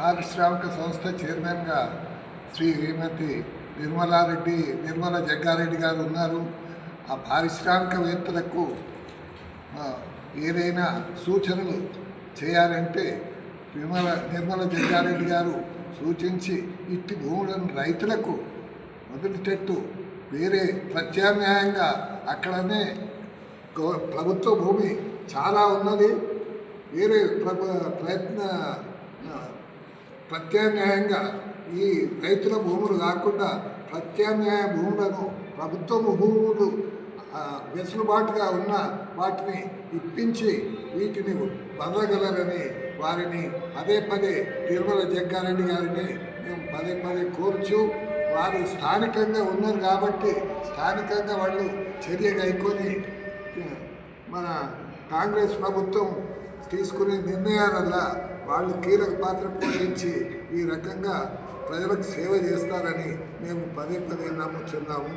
పారిశ్రామిక సంస్థ చైర్మన్గా శ్రీమతి నిర్మలారెడ్డి నిర్మల జగ్గారెడ్డి గారు ఉన్నారు. ఆ పారిశ్రామికవేత్తలకు ఏదైనా సూచనలు చేయాలంటే నిర్మల నిర్మల జగ్గారెడ్డి గారు సూచించి ఇట్టి భూములను రైతులకు మొదటిటట్టు వేరే ప్రత్యామ్నాయంగా అక్కడనే ప్రభుత్వ భూమి చాలా ఉన్నది. వేరే ప్రభు ప్రయత్న ప్రత్యామ్నాయంగా ఈ రైతుల భూములు కాకుండా ప్రత్యామ్నాయ భూములను ప్రభుత్వ భూములు వెసులుబాటుగా ఉన్న వాటిని ఇప్పించి వీటిని పొందగలరని వారిని పదే పదే తిరుమల జగ్గారెడ్డి గారిని మేము పదే పదే కోరుచు వారు స్థానికంగా ఉన్నారు కాబట్టి స్థానికంగా వాళ్ళు చర్య గైకొని మన కాంగ్రెస్ ప్రభుత్వం తీసుకునే నిర్ణయాలల్ల వాళ్ళు కీలక పాత్ర పోషించి ఈ రకంగా ప్రజలకు సేవ చేస్తారని మేము పదే పదే నమ్ముతున్నాము